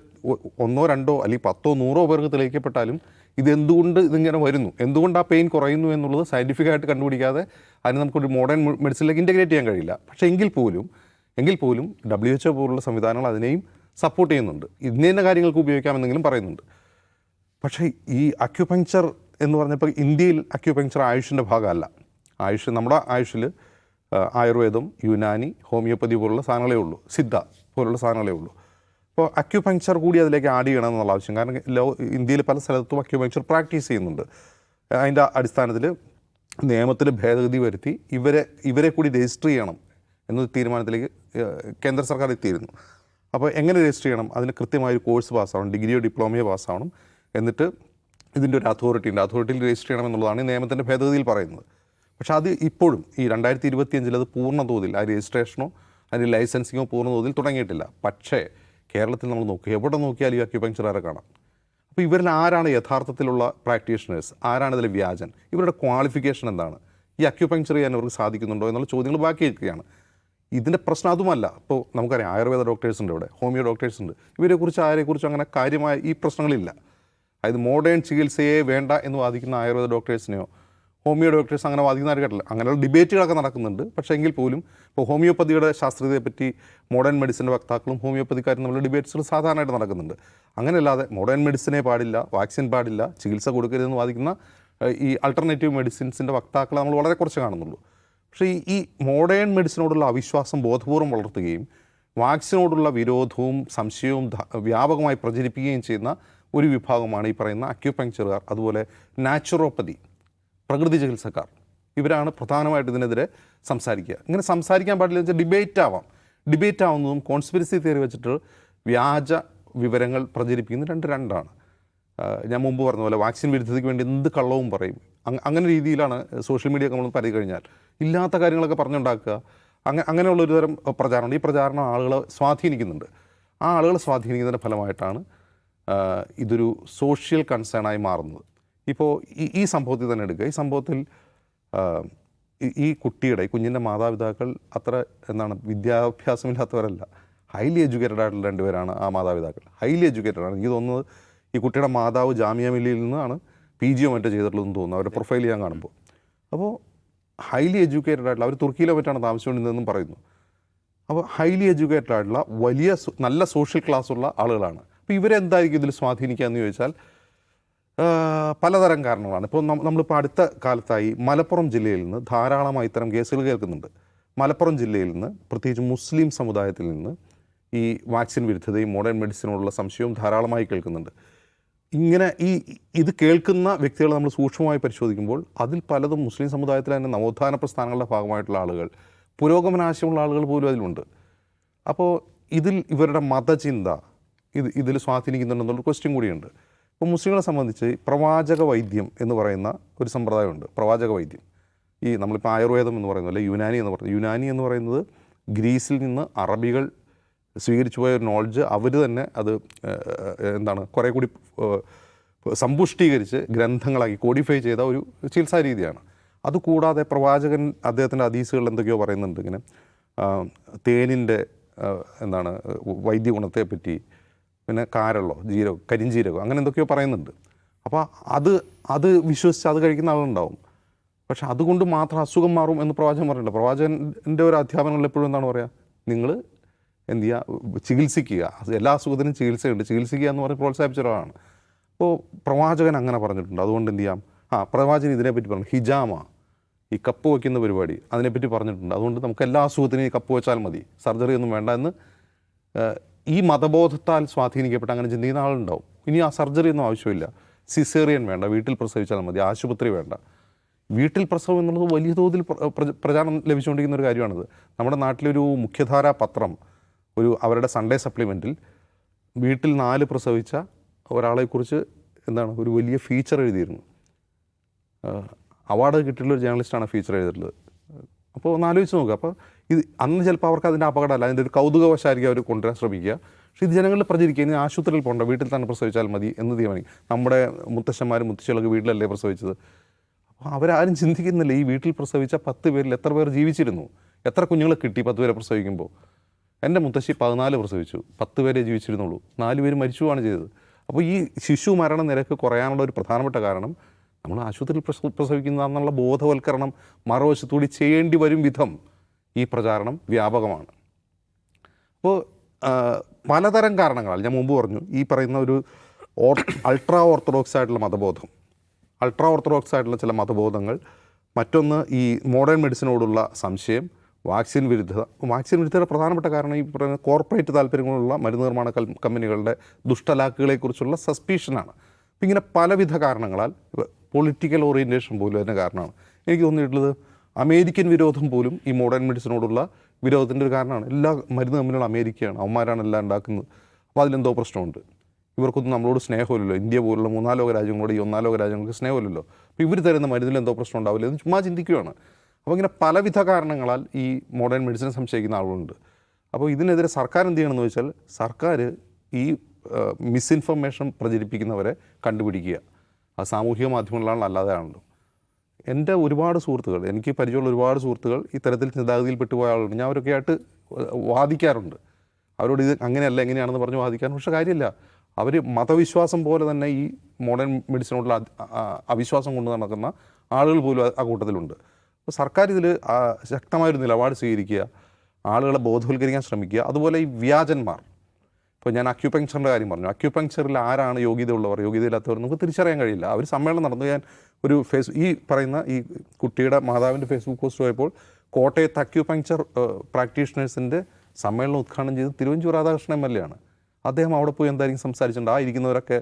ഒന്നോ രണ്ടോ അല്ലെങ്കിൽ പത്തോ നൂറോ പേർക്ക് തെളിയിക്കപ്പെട്ടാലും ഇതെന്തുകൊണ്ട് ഇതിങ്ങനെ വരുന്നു? എന്തുകൊണ്ട് ആ പെയിൻ കുറയുന്നു എന്നുള്ളത് സയന്റിഫിക്കായിട്ട് കണ്ടുപിടിക്കാതെ അതിന് നമുക്കൊരു മോഡേൺ മെഡിസിനിലേക്ക് ഇന്റഗ്രേറ്റ് ചെയ്യാൻ കഴിയില്ല. പക്ഷേ എങ്കിൽ പോലും എങ്കിൽ പോലും ഡബ്ല്യു എച്ച് പോലുള്ള സംവിധാനങ്ങൾ അതിനെയും സപ്പോർട്ട് ചെയ്യുന്നുണ്ട്. ഇന്ന കാര്യങ്ങൾക്ക് ഉപയോഗിക്കാമെന്നെങ്കിലും പറയുന്നുണ്ട്. പക്ഷേ ഈ അക്യുപങ്ക്ചർ എന്ന് പറഞ്ഞപ്പോൾ ഇന്ത്യയിൽ അക്യുപങ്ക്ചർ ആയുഷിന്റെ ഭാഗമല്ല. ആയുഷ് നമ്മുടെ ആയുഷിൽ ആയുർവേദം യുനാനി ഹോമിയോപ്പതി പോലുള്ള സാധനങ്ങളേ ഉള്ളൂ. സിദ്ധ പോലുള്ള സാധനങ്ങളേ ഉള്ളൂ. അപ്പോൾ അക്യുപങ്ക്ചർ കൂടി അതിലേക്ക് ആഡ് ചെയ്യണം എന്നുള്ള ആവശ്യം. കാരണം ലോ ഇന്ത്യയിൽ പല സ്ഥലത്തും അക്യുപങ്ക്ചർ പ്രാക്ടീസ് ചെയ്യുന്നുണ്ട്. അതിന്റെ അടിസ്ഥാനത്തിൽ നിയമത്തിൽ ഭേദഗതി വരുത്തി ഇവരെ ഇവരെ കൂടി രജിസ്റ്റർ ചെയ്യണം എന്നൊരു തീരുമാനത്തിലേക്ക് കേന്ദ്ര സർക്കാർ എത്തിയിരുന്നു. അപ്പോൾ എങ്ങനെ രജിസ്റ്റർ ചെയ്യണം? അതിന് കൃത്യമായൊരു കോഴ്സ് പാസ്സാവണം ഡിഗ്രിയോ ഡിപ്ലോമയോ പാസ്സാവണം. എന്നിട്ട് ഇതിന്റെ ഒരു അതോറിറ്റി ഉണ്ട്. അതോറിറ്റിയിൽ രജിസ്റ്റർ ചെയ്യണം എന്നുള്ളതാണ് ഈ നിയമത്തിന്റെ ഭേദഗതിയിൽ പറയുന്നത്. പക്ഷേ അത് ഇപ്പോഴും ഈ രണ്ടായിരത്തി ഇരുപത്തിയഞ്ചിൽ അത് പൂർണ തോതിൽ ആ രജിസ്ട്രേഷനോ അതിന്റെ ലൈസൻസിങ്ങോ പൂർണ തോതിൽ തുടങ്ങിയിട്ടില്ല. പക്ഷേ കേരളത്തിൽ നമ്മൾ നോക്കുക എവിടെ നോക്കിയാലും ഈ അക്യുപങ്ക്ചറാരെ കാണാം? അപ്പോൾ ഇവരിൽ ആരാണ് യഥാർത്ഥത്തിലുള്ള പ്രാക്ടീഷണേഴ്സ് ആരാണ് ഇതിലെ വ്യാജൻ? ഇവരുടെ ക്വാളിഫിക്കേഷൻ എന്താണ്? ഈ അക്യുപങ്ക്ചർ ചെയ്യാൻ അവർക്ക് സാധിക്കുന്നുണ്ടോ എന്നുള്ള ചോദ്യങ്ങൾ ബാക്കി നിൽക്കുകയാണ് ഇതിന്റെ പ്രശ്നം അതുമല്ല. ഇപ്പോൾ നമുക്കറിയാം ആയുർവേദ ഡോക്ടേഴ്സ് ഉണ്ട് ഇവിടെ ഹോമിയോ ഡോക്ടേഴ്സ് ഉണ്ട്. ഇവരെക്കുറിച്ച് ആരെക്കുറിച്ചും അങ്ങനെ കാര്യമായ ഈ പ്രശ്നങ്ങളില്ല. അതായത് മോഡേൺ ചികിത്സയെ വേണ്ട എന്ന് വാദിക്കുന്ന ആയുർവേദ ഡോക്ടേഴ്സിനെയോ ഹോമിയോ ഡോക്ടേഴ്സ് അങ്ങനെ വാദിക്കുന്ന ആരും കേട്ടില്ല അങ്ങനെയുള്ള ഡിബേറ്റുകളൊക്കെ നടക്കുന്നുണ്ട്. പക്ഷേ എങ്കിൽ പോലും ഇപ്പോൾ ഹോമിയോപ്പതിയുടെ ശാസ്ത്രീയതയെപ്പറ്റി മോഡേൺ മെഡിസിന്റെ വക്താക്കളും ഹോമിയോപ്പതിക്കാരും തമ്മിലുള്ള ഡിബേറ്റ്സുകൾ സാധാരണയായിട്ട് നടക്കുന്നുണ്ട്. അങ്ങനെയല്ലാതെ മോഡേൺ മെഡിസിനെ പാടില്ല വാക്സിൻ പാടില്ല ചികിത്സ കൊടുക്കരുതെന്ന് വാദിക്കുന്ന ഈ അൾട്ടർനേറ്റീവ് മെഡിസിൻസിന്റെ വക്താക്കളെ നമ്മൾ വളരെ കുറച്ച് കാണുന്നുള്ളൂ. പക്ഷേ ഈ മോഡേൺ മെഡിസിനോടുള്ള അവിശ്വാസം ബോധപൂർവം വളർത്തുകയും വാക്സിനോടുള്ള വിരോധവും സംശയവും വ്യാപകമായി പ്രചരിപ്പിക്കുകയും ചെയ്യുന്ന ഒരു വിഭാഗമാണ് ഈ പറയുന്ന അക്യുപങ്ക്ചറുകാർ അതുപോലെ നാച്ചുറോപ്പതി പ്രകൃതി ചികിത്സക്കാർ. ഇവരാണ് പ്രധാനമായിട്ട് ഇതിനെതിരെ സംസാരിക്കുക. ഇങ്ങനെ സംസാരിക്കാൻ പാടില്ല വെച്ചാൽ ഡിബേറ്റ് ആവാം ഡിബേറ്റ് ആവുന്നതും കോൺസ്പിരസി തിയറി വെച്ചിട്ട് വ്യാജ വിവരങ്ങൾ പ്രചരിപ്പിക്കുന്നത് രണ്ട് രണ്ടാണ്. ഞാൻ മുമ്പ് പറഞ്ഞ പോലെ വാക്സിൻ വിരുദ്ധതയ്ക്ക് വേണ്ടി എന്ത് കള്ളവും പറയും. അങ് അങ്ങനെ രീതിയിലാണ് സോഷ്യൽ മീഡിയ നമ്മൾ പരി കഴിഞ്ഞാൽ. ഇല്ലാത്ത കാര്യങ്ങളൊക്കെ പറഞ്ഞുണ്ടാക്കുക. അങ്ങനെ അങ്ങനെയുള്ള ഒരു തരം പ്രചാരണം ഈ പ്രചാരണം ആളുകളെ സ്വാധീനിക്കുന്നുണ്ട്. ആ ആളുകളെ സ്വാധീനിക്കുന്നതിന്റെ ഫലമായിട്ടാണ് ഇതൊരു സോഷ്യൽ കൺസേണായി മാറുന്നത്. ഇപ്പോൾ ഈ ഈ സംഭവത്തിൽ തന്നെ എടുക്കുക. ഈ സംഭവത്തിൽ ഈ- കുട്ടിയുടെ ഈ കുഞ്ഞിന്റെ മാതാപിതാക്കൾ അത്ര എന്താണ് വിദ്യാഭ്യാസമില്ലാത്തവരല്ല. ഹൈലി എഡ്യൂക്കേറ്റഡ് ആയിട്ടുള്ള രണ്ടുപേരാണ് ആ മാതാപിതാക്കൾ. ഹൈലി എഡ്യൂക്കേറ്റഡ് ആണ്. എനിക്ക് തോന്നുന്നത് ഈ കുട്ടിയുടെ മാതാവ് ജാമ്യ മില്ലിയിൽ നിന്നാണ് പി ജിയോ മറ്റോ ചെയ്തിട്ടുള്ളതെന്ന് തോന്നുന്നു. അവരുടെ പ്രൊഫൈൽ ഞാൻ കാണുമ്പോൾ. അപ്പോൾ ഹൈലി എഡ്യൂക്കേറ്റഡ് ആയിട്ടുള്ള അവർ തുർക്കിയിലോ മറ്റാണ് താമസിച്ചുകൊണ്ടിരുന്നതെന്നും പറയുന്നു. അപ്പോൾ ഹൈലി എഡ്യൂക്കേറ്റഡ് ആയിട്ടുള്ള വലിയ നല്ല സോഷ്യൽ ക്ലാസ് ഉള്ള ആളുകളാണ് അപ്പോൾ ഇവരെന്തായിരിക്കും ഇതിൽ സ്വാധീനിക്കുക എന്ന് ചോദിച്ചാൽ പലതരം കാരണങ്ങളാണ്. ഇപ്പോൾ നമ്മളിപ്പോൾ അടുത്ത കാലത്തായി മലപ്പുറം ജില്ലയിൽ നിന്ന് ധാരാളമായി ഇത്തരം കേസുകൾ കേൾക്കുന്നുണ്ട്. മലപ്പുറം ജില്ലയിൽ നിന്ന് പ്രത്യേകിച്ച് മുസ്ലിം സമുദായത്തിൽ നിന്ന് ഈ വാക്സിൻ വിരുദ്ധതയും മോഡേൺ മെഡിസിനോടുള്ള സംശയവും ധാരാളമായി കേൾക്കുന്നുണ്ട്. ഇങ്ങനെ ഈ ഇത് കേൾക്കുന്ന വ്യക്തികളെ നമ്മൾ സൂക്ഷ്മമായി പരിശോധിക്കുമ്പോൾ അതിൽ പലതും മുസ്ലിം സമുദായത്തിലെ തന്നെ നവോത്ഥാന പ്രസ്ഥാനങ്ങളുടെ ഭാഗമായിട്ടുള്ള ആളുകൾ പുരോഗമനാശയമുള്ള ആളുകൾ പോലും അതിലുണ്ട്. അപ്പോൾ ഇതിൽ ഇവരുടെ മതചിന്ത ഇത് ഇതിൽ സ്വാധീനിക്കുന്നുണ്ടെന്നുള്ള ക്വസ്റ്റ്യൻ കൂടിയുണ്ട്. ഇപ്പോൾ മുസ്ലിങ്ങളെ സംബന്ധിച്ച് പ്രവാചക വൈദ്യം എന്ന് പറയുന്ന ഒരു സമ്പ്രദായമുണ്ട്. പ്രവാചക വൈദ്യം. ഈ നമ്മളിപ്പോൾ ആയുർവേദം എന്ന് പറയുന്നത് അല്ലെ യുനാനി എന്ന് പറയുന്നത്. യുനാനി എന്ന് പറയുന്നത് ഗ്രീസിൽ നിന്ന് അറബികൾ സ്വീകരിച്ചു പോയ ഒരു നോളജ് അവർ തന്നെ അത് എന്താണ് കുറേ കൂടി സമ്പുഷ്ടീകരിച്ച് ഗ്രന്ഥങ്ങളാക്കി കോഡിഫൈ ചെയ്ത ഒരു ചികിത്സാ രീതിയാണ്. അതുകൂടാതെ പ്രവാചകൻ അദ്ദേഹത്തിന്റെ അതീസുകൾ എന്തൊക്കെയോ പറയുന്നുണ്ട് ഇങ്ങനെ തേനിന്റെ എന്താണ് വൈദ്യഗുണത്തെ പറ്റി പിന്നെ കാരളോ ജീരകം കരിഞ്ജീരകം അങ്ങനെ എന്തൊക്കെയോ പറയുന്നുണ്ട്. അപ്പോൾ അത് അത് വിശ്വസിച്ച് അത് കഴിക്കുന്ന ആളുണ്ടാവും. പക്ഷെ അതുകൊണ്ട് മാത്രം അസുഖം മാറും എന്ന് പ്രവാചകൻ പറഞ്ഞില്ല പ്രവാചകന്റെ ഒരു അധ്യാപനങ്ങളിൽ എപ്പോഴും എന്താണ് പറയുക നിങ്ങൾ എന്ത് ചെയ്യുക ചികിത്സിക്കുക. എല്ലാ അസുഖത്തിനും ചികിത്സയുണ്ട്. ചികിത്സിക്കുക എന്ന് പറഞ്ഞ് പ്രോത്സാഹിപ്പിച്ച ഒരാളാണ്. അപ്പോൾ പ്രവാചകൻ അങ്ങനെ പറഞ്ഞിട്ടുണ്ട്. അതുകൊണ്ട് എന്ത് ചെയ്യാം? ആ പ്രവാചകൻ ഇതിനെപ്പറ്റി പറഞ്ഞു. ഹിജാമ ഈ കപ്പ് വയ്ക്കുന്ന പരിപാടി അതിനെപ്പറ്റി പറഞ്ഞിട്ടുണ്ട്. അതുകൊണ്ട് നമുക്ക് എല്ലാ അസുഖത്തിനും ഈ കപ്പ് വെച്ചാൽ മതി. സർജറി ഒന്നും വേണ്ട എന്ന് ഈ മതബോധത്താൽ സ്വാധീനിക്കപ്പെട്ട് അങ്ങനെ ചിന്തിക്കുന്ന ആളുണ്ടാവും. ഇനി ആ സർജറി ഒന്നും ആവശ്യമില്ല. സിസേറിയൻ വേണ്ട വീട്ടിൽ പ്രസവിച്ചാൽ മതി ആശുപത്രി വേണ്ട. വീട്ടിൽ പ്രസവം എന്നുള്ളത് വലിയ തോതിൽ പ്ര- പ്ര- പ്രചാരണം ലഭിച്ചുകൊണ്ടിരിക്കുന്ന ഒരു കാര്യമാണിത്. നമ്മുടെ നാട്ടിലൊരു മുഖ്യധാരാ പത്രം ഒരു അവരുടെ സൺഡേ സപ്ലിമെന്റിൽ വീട്ടിൽ നാല് പ്രസവിച്ച ഒരാളെക്കുറിച്ച് എന്താണ് ഒരു വലിയ ഫീച്ചർ എഴുതിയിരുന്നു. അവാർഡ് കിട്ടിയിട്ടുള്ള ഒരു ജേർണലിസ്റ്റാണ് ഫീച്ചർ എഴുതിയിട്ടുള്ളത്. അപ്പോൾ ഒന്ന് ആലോചിച്ച് നോക്കുക അപ്പോൾ ഇത് അന്ന് ചിലപ്പോൾ അവർക്ക് അതിന്റെ അപകടമല്ല അതിന്റെ ഒരു കൗതുകവശായിരിക്കും അവർ കൊണ്ടുവരാൻ ശ്രമിക്കുക. പക്ഷേ ഇത് ജനങ്ങളിൽ പ്രചരിക്കുക ഇനി ആശുപത്രിയിൽ പോകണ്ട വീട്ടിൽ തന്നെ പ്രസവിച്ചാൽ മതി എന്ന് തീരുമാനിക്കും. നമ്മുടെ മുത്തശ്ശന്മാരും മുത്തശ്ശികളൊക്കെ വീട്ടിലല്ലേ പ്രസവിച്ചത്? അപ്പോൾ അവരാരും ചിന്തിക്കുന്നില്ല ഈ വീട്ടിൽ പ്രസവിച്ച പത്ത് പേരിൽ എത്ര പേർ ജീവിച്ചിരുന്നു? എത്ര കുഞ്ഞുങ്ങളെ കിട്ടി പത്ത് പേരെ പ്രസവിക്കുമ്പോൾ എന്റെ മുത്തശ്ശി പതിനാല് പ്രസവിച്ചു. പത്ത് പേരെ ജീവിച്ചിരുന്നുള്ളൂ. നാല് പേര് മരിച്ചുവാണ് ചെയ്തത്. അപ്പോൾ ഈ ശിശു മരണ നിരക്ക് കുറയാനുള്ള ഒരു പ്രധാനപ്പെട്ട കാരണം നമ്മൾ ആശുപത്രിയിൽ പ്രസ പ്രസവിക്കുന്നതെന്നുള്ള ബോധവൽക്കരണം മറുവശത്തുകൂടി ചെയ്യേണ്ടി വരും വിധം ഈ പ്രചാരണം വ്യാപകമാണ്. അപ്പോൾ പലതരം കാരണങ്ങളാൽ ഞാൻ മുമ്പ് പറഞ്ഞു ഈ പറയുന്ന ഒരു ഓർ അൾട്രാ ഓർത്തഡോക്സ് ആയിട്ടുള്ള മതബോധം അൾട്രാ ഓർത്തഡോക്സ് ആയിട്ടുള്ള ചില മതബോധങ്ങൾ മറ്റൊന്ന് ഈ മോഡേൺ മെഡിസിനോടുള്ള സംശയം വാക്സിൻ വിരുദ്ധത വാക്സിൻ വിരുദ്ധതയുടെ പ്രധാനപ്പെട്ട കാരണം ഈ പറയുന്ന കോർപ്പറേറ്റ് താല്പര്യങ്ങളുള്ള മരുന്ന് നിർമ്മാണ കമ്പനികളുടെ ദുഷ്ടലാക്കുകളെക്കുറിച്ചുള്ള സസ്പീഷനാണ്. അപ്പം ഇങ്ങനെ പലവിധ കാരണങ്ങളാൽ പൊളിറ്റിക്കൽ ഓറിയന്റേഷൻ പോലും അതിന് കാരണമാണ്. എനിക്ക് തോന്നിയിട്ടുള്ളത് അമേരിക്കൻ വിരോധം പോലും ഈ മോഡേൺ മെഡിസിനോടുള്ള വിരോധത്തിന്റെ ഒരു കാരണമാണ്. എല്ലാ മരുന്ന് കമ്പനികളും അമേരിക്കയാണ്. അവന്മാരാണ് എല്ലാം ഉണ്ടാക്കുന്നത്. അപ്പോൾ അതിലെന്തോ പ്രശ്നമുണ്ട്. ഇവർക്കൊന്നും നമ്മളോട് സ്നേഹമില്ലല്ലോ. ഇന്ത്യ പോലുള്ള മൂന്നാം രാജ്യങ്ങളോട് ഈ ഒന്നാം രാജ്യങ്ങൾക്ക് സ്നേഹമില്ലല്ലോ. അപ്പോൾ ഇവർ തരുന്ന മരുന്നിൽ എന്തോ പ്രശ്നം ഉണ്ടാവില്ല എന്ന് ചുമ്മാ ചിന്തിക്കുകയാണ് അപ്പോൾ ഇങ്ങനെ പലവിധ കാരണങ്ങളാൽ ഈ മോഡേൺ മെഡിസിനെ സംശയിക്കുന്ന ആളുകളുണ്ട്. അപ്പോൾ ഇതിനെതിരെ സർക്കാർ എന്ത് ചെയ്യണമെന്ന് വെച്ചാൽ സർക്കാർ ഈ മിസ്ഇൻഫർമേഷൻ പ്രചരിപ്പിക്കുന്നവരെ കണ്ടുപിടിക്കുക. അത് സാമൂഹിക മാധ്യമങ്ങളിലാണ് അല്ലാതെ ആണല്ലോ. എന്റെ ഒരുപാട് സുഹൃത്തുക്കൾ എനിക്ക് പരിചയമുള്ള ഒരുപാട് സുഹൃത്തുക്കൾ ഇത്തരത്തിൽ ചിന്താഗതിയിൽ പെട്ടുപോയ ആളുണ്ട്. ഞാൻ അവരൊക്കെ ആയിട്ട് വാദിക്കാറുണ്ട്. അവരോട് ഇത് അങ്ങനെയല്ല എങ്ങനെയാണെന്ന് പറഞ്ഞ് വാദിക്കാൻ പക്ഷേ കാര്യമില്ല. അവർ മതവിശ്വാസം പോലെ തന്നെ ഈ മോഡേൺ മെഡിസിനോടുള്ള അവിശ്വാസം കൊണ്ട് നടക്കുന്ന ആളുകൾ പോലും ആ കൂട്ടത്തിലുണ്ട്. അപ്പോൾ സർക്കാർ ഇതിൽ ശക്തമായൊരു നിലപാട് സ്വീകരിക്കുക ആളുകളെ ബോധവൽക്കരിക്കാൻ ശ്രമിക്കുക അതുപോലെ ഈ വ്യാജന്മാർ. ഇപ്പോൾ ഞാൻ അക്യുപങ്ക്ചറിന്റെ കാര്യം പറഞ്ഞു. അക്യുപങ്ക്ചറിൽ ആരാണ് യോഗ്യത ഉള്ളവർ യോഗ്യത ഇല്ലാത്തവർ നമുക്ക് തിരിച്ചറിയാൻ കഴിയില്ല. അവർ സമ്മേളനം നടന്നു. ഞാൻ ഒരു ഫേസ് ഈ പറയുന്ന ഈ കുട്ടിയുടെ മാതാവിന്റെ ഫേസ്ബുക്ക് പോസ്റ്റ് പോയപ്പോൾ കോട്ടയത്ത് അക്യുപങ്ക്ചർ പ്രാക്ടീഷണേഴ്സിന്റെ സമ്മേളനം ഉദ്ഘാടനം ചെയ്ത് Thiruvanchoor Radhakrishnan M L A ആണ്. അദ്ദേഹം അവിടെ പോയി എന്തായിരിക്കും സംസാരിച്ചിട്ടുണ്ട്. ആ ഇരിക്കുന്നവരൊക്കെ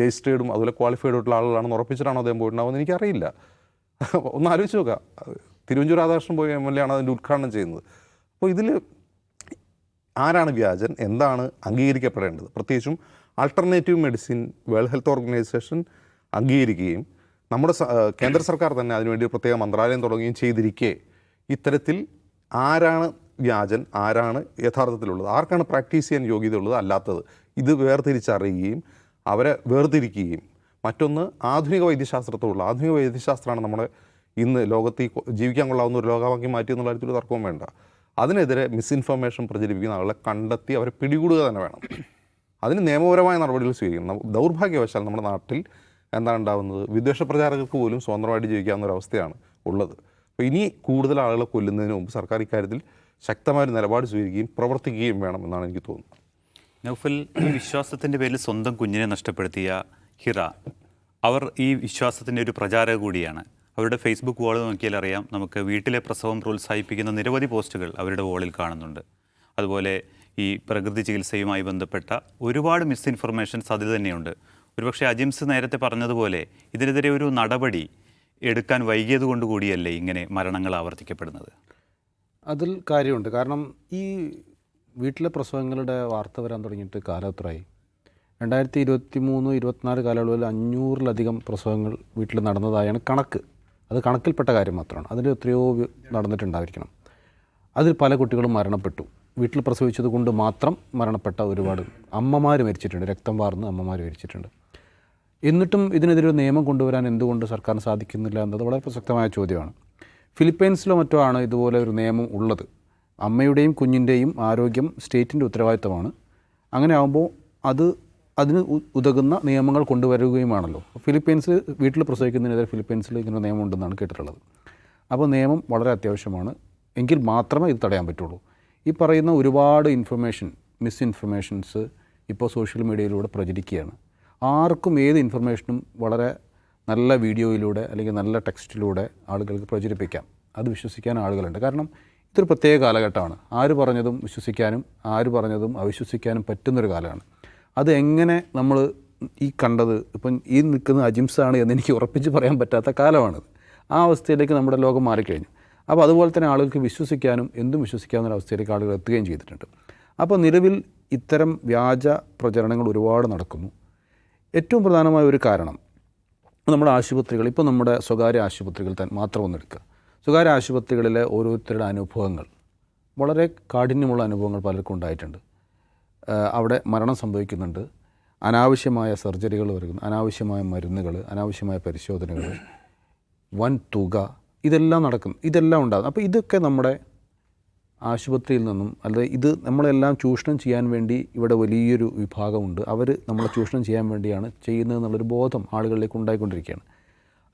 രജിസ്റ്റേർഡും അതുപോലെ ക്വാളിഫൈഡ് ആയിട്ടുള്ള ആളുകളാണെന്ന് ഉറപ്പിച്ചിട്ടാണോ അദ്ദേഹം പോയിട്ടുണ്ടാവുമെന്ന് എനിക്കറിയില്ല. ഒന്ന് ആലോചിച്ച് നോക്കുക. തിരുവഞ്ചൂർ രാധാകൃഷ്ണൻ പോയി എം എൽ എ ആണ് അതിന്റെ ഉദ്ഘാടനം ചെയ്യുന്നത്. അപ്പോൾ ഇതിൽ ആരാണ് വ്യാജൻ? എന്താണ് അംഗീകരിക്കപ്പെടേണ്ടത്? പ്രത്യേകിച്ചും alternative medicine World Health Organization അംഗീകരിക്കുകയും നമ്മുടെ കേന്ദ്ര സർക്കാർ തന്നെ അതിനുവേണ്ടി പ്രത്യേക മന്ത്രാലയം തുടങ്ങുകയും ചെയ്തിരിക്കെ. ഇത്തരത്തിൽ ആരാണ് വ്യാജൻ? ആരാണ് യഥാർത്ഥത്തിലുള്ളത്? ആർക്കാണ് പ്രാക്ടീസ് ചെയ്യാൻ യോഗ്യതയുള്ളത് അല്ലാത്തത്? ഇത് വേർതിരിച്ചറിയുകയും അവരെ വേർതിരിക്കുകയും. മറ്റൊന്ന് ആധുനിക വൈദ്യശാസ്ത്രത്തോടുള്ള ആധുനിക വൈദ്യശാസ്ത്രമാണ് നമ്മുടെ ഇന്ന് ലോകത്ത് ജീവിക്കാൻ കൊള്ളാവുന്ന ഒരു ലോകമാക്കി മാറ്റി എന്നുള്ള കാര്യത്തിൽ തർക്കവും വേണ്ട. അതിനെതിരെ മിസ്ഇൻഫർമേഷൻ പ്രചരിപ്പിക്കുന്ന ആളുകളെ കണ്ടെത്തി അവരെ പിടികൂടുക തന്നെ വേണം. അതിന് നിയമപരമായ നടപടികൾ സ്വീകരിക്കണം. ദൗർഭാഗ്യവശാൽ നമ്മുടെ നാട്ടിൽ എന്താണ് ഉണ്ടാകുന്നത് വിദേശ പ്രചാരകർക്ക് പോലും സ്വതന്ത്രമായിട്ട് ജീവിക്കാവുന്ന ഒരു അവസ്ഥയാണ് ഉള്ളത്. അപ്പോൾ ഇനി കൂടുതൽ ആളുകളെ കൊല്ലുന്നതിന് മുമ്പ് സർക്കാർ ഇക്കാര്യത്തിൽ ശക്തമായൊരു നിലപാട് സ്വീകരിക്കുകയും പ്രവർത്തിക്കുകയും വേണം എന്നാണ് എനിക്ക് തോന്നുന്നത്. നൗഫൽ ഈ വിശ്വാസത്തിന്റെ പേരിൽ സ്വന്തം കുഞ്ഞിനെ നഷ്ടപ്പെടുത്തിയ ഹിറ അവർ ഈ വിശ്വാസത്തിന്റെ ഒരു പ്രചാരക കൂടിയാണ്. അവരുടെ ഫേസ്ബുക്ക് വാൾ നോക്കിയാൽ അറിയാം നമുക്ക് വീട്ടിലെ പ്രസവം പ്രോത്സാഹിപ്പിക്കുന്ന നിരവധി പോസ്റ്റുകൾ അവരുടെ വാളിൽ കാണുന്നുണ്ട്. അതുപോലെ ഈ പ്രകൃതി ചികിത്സയുമായി ബന്ധപ്പെട്ട ഒരുപാട് മിസ്ഇൻഫർമേഷൻസ് അതിൽ തന്നെയുണ്ട്. ഒരുപക്ഷെ അജിംസ് നേരത്തെ പറഞ്ഞതുപോലെ ഇതിനെതിരെ ഒരു നടപടി എടുക്കാൻ വൈകിയത് കൊണ്ട് കൂടിയല്ലേ ഇങ്ങനെ മരണങ്ങൾ ആവർത്തിക്കപ്പെടുന്നത്? അതിൽ കാര്യമുണ്ട്. കാരണം ഈ വീട്ടിലെ പ്രസവങ്ങളുടെ വാർത്ത വരാൻ തുടങ്ങിയിട്ട് കാലത്രയായി രണ്ടായിരത്തി ഇരുപത്തി മൂന്ന് ഇരുപത്തിനാല് കാലയളവിൽ അഞ്ഞൂറിലധികം പ്രസവങ്ങൾ വീട്ടിൽ നടന്നതായാണ് കണക്ക്. അത് കണക്കിൽപ്പെട്ട കാര്യം മാത്രമാണ്. അതിൽ എത്രയോ നടന്നിട്ടുണ്ടായിരിക്കണം. അതിൽ പല കുട്ടികളും മരണപ്പെട്ടു. വീട്ടിൽ പ്രസവിച്ചത് കൊണ്ട് മാത്രം മരണപ്പെട്ട ഒരുപാട് അമ്മമാർ മരിച്ചിട്ടുണ്ട്. രക്തം വാർന്ന് അമ്മമാർ മരിച്ചിട്ടുണ്ട്. എന്നിട്ടും ഇതിനെതിരെ ഒരു നിയമം കൊണ്ടുവരാൻ എന്തുകൊണ്ട് സർക്കാരിന് സാധിക്കുന്നില്ല എന്നത് വളരെ പ്രസക്തമായ ചോദ്യമാണ്. ഫിലിപ്പൈൻസിലോ മറ്റോ ആണ് ഇതുപോലെ ഒരു നിയമം ഉള്ളത്. അമ്മയുടെയും കുഞ്ഞിന്റെയും ആരോഗ്യം സ്റ്റേറ്റിന്റെ ഉത്തരവാദിത്തമാണ്. അങ്ങനെ ആകുമ്പോൾ അത് അതിന് ഉതകുന്ന നിയമങ്ങൾ കൊണ്ടുവരികയുമാണല്ലോ. ഫിലിപ്പീൻസ് വീട്ടിൽ പ്രസവിക്കുന്നതിനെതിരെ ഫിലിപ്പീൻസിൽ ഇങ്ങനെ നിയമം ഉണ്ടെന്നാണ് കേട്ടിട്ടുള്ളത്. അപ്പോൾ നിയമം വളരെ അത്യാവശ്യമാണ്. എങ്കിൽ മാത്രമേ ഇത് തടയാൻ പറ്റുള്ളൂ. ഈ പറയുന്ന ഒരുപാട് ഇൻഫർമേഷൻ മിസ്ഇൻഫർമേഷൻസ് ഇപ്പോൾ സോഷ്യൽ മീഡിയയിലൂടെ പ്രചരിക്കുകയാണ്. ആർക്കും ഏത് ഇൻഫർമേഷനും വളരെ നല്ല വീഡിയോയിലൂടെ അല്ലെങ്കിൽ നല്ല ടെക്സ്റ്റിലൂടെ ആളുകൾക്ക് പ്രചരിപ്പിക്കാം. അത് വിശ്വസിക്കാൻ ആളുകളുണ്ട്. കാരണം ഇതൊരു പ്രത്യേക കാലഘട്ടമാണ്. ആര് പറഞ്ഞതും വിശ്വസിക്കാനും ആര് പറഞ്ഞതും അവിശ്വസിക്കാനും പറ്റുന്നൊരു കാലമാണ്. അത് എങ്ങനെ നമ്മൾ ഈ കണ്ടത്? ഇപ്പം ഈ നിൽക്കുന്ന അജിംസാണ് എന്ന് എനിക്ക് ഉറപ്പിച്ച് പറയാൻ പറ്റാത്ത കാലമാണിത്. ആ അവസ്ഥയിലേക്ക് നമ്മുടെ ലോകം മാറിക്കഴിഞ്ഞു. അപ്പോൾ അതുപോലെ തന്നെ ആളുകൾക്ക് വിശ്വസിക്കാനും എന്തും വിശ്വസിക്കാവുന്ന അവസ്ഥയിലേക്ക് ആളുകൾ എത്തുകയും ചെയ്തിട്ടുണ്ട്. അപ്പോൾ നിലവിൽ ഇത്തരം വ്യാജ പ്രചരണങ്ങൾ ഒരുപാട് നടക്കുന്നു. ഏറ്റവും പ്രധാനമായ ഒരു കാരണം നമ്മുടെ ആശുപത്രികൾ ഇപ്പോൾ നമ്മുടെ സ്വകാര്യ ആശുപത്രികൾ തന്നെ മാത്രം ഒന്നെടുക്കുക സ്വകാര്യ ആശുപത്രികളിലെ ഓരോരുത്തരുടെ അനുഭവങ്ങൾ വളരെ കാഠിന്യമുള്ള അനുഭവങ്ങൾ പലർക്കും ഉണ്ടായിട്ടുണ്ട്. അവിടെ മരണം സംഭവിക്കുന്നുണ്ട്. അനാവശ്യമായ സർജറികൾ വരുന്നു. അനാവശ്യമായ മരുന്നുകൾ അനാവശ്യമായ പരിശോധനകൾ വൻ തുക ഇതെല്ലാം നടക്കും ഇതെല്ലാം ഉണ്ടാകും. അപ്പോൾ ഇതൊക്കെ നമ്മുടെ ആശുപത്രിയിൽ നിന്നും അല്ലെങ്കിൽ ഇത് നമ്മളെല്ലാം ചൂഷണം ചെയ്യാൻ വേണ്ടി ഇവിടെ വലിയൊരു വിഭാഗമുണ്ട്. അവർ നമ്മളെ ചൂഷണം ചെയ്യാൻ വേണ്ടിയാണ് ചെയ്യുന്നതെന്നുള്ളൊരു ബോധം ആളുകളിലേക്ക് ഉണ്ടായിക്കൊണ്ടിരിക്കുകയാണ്.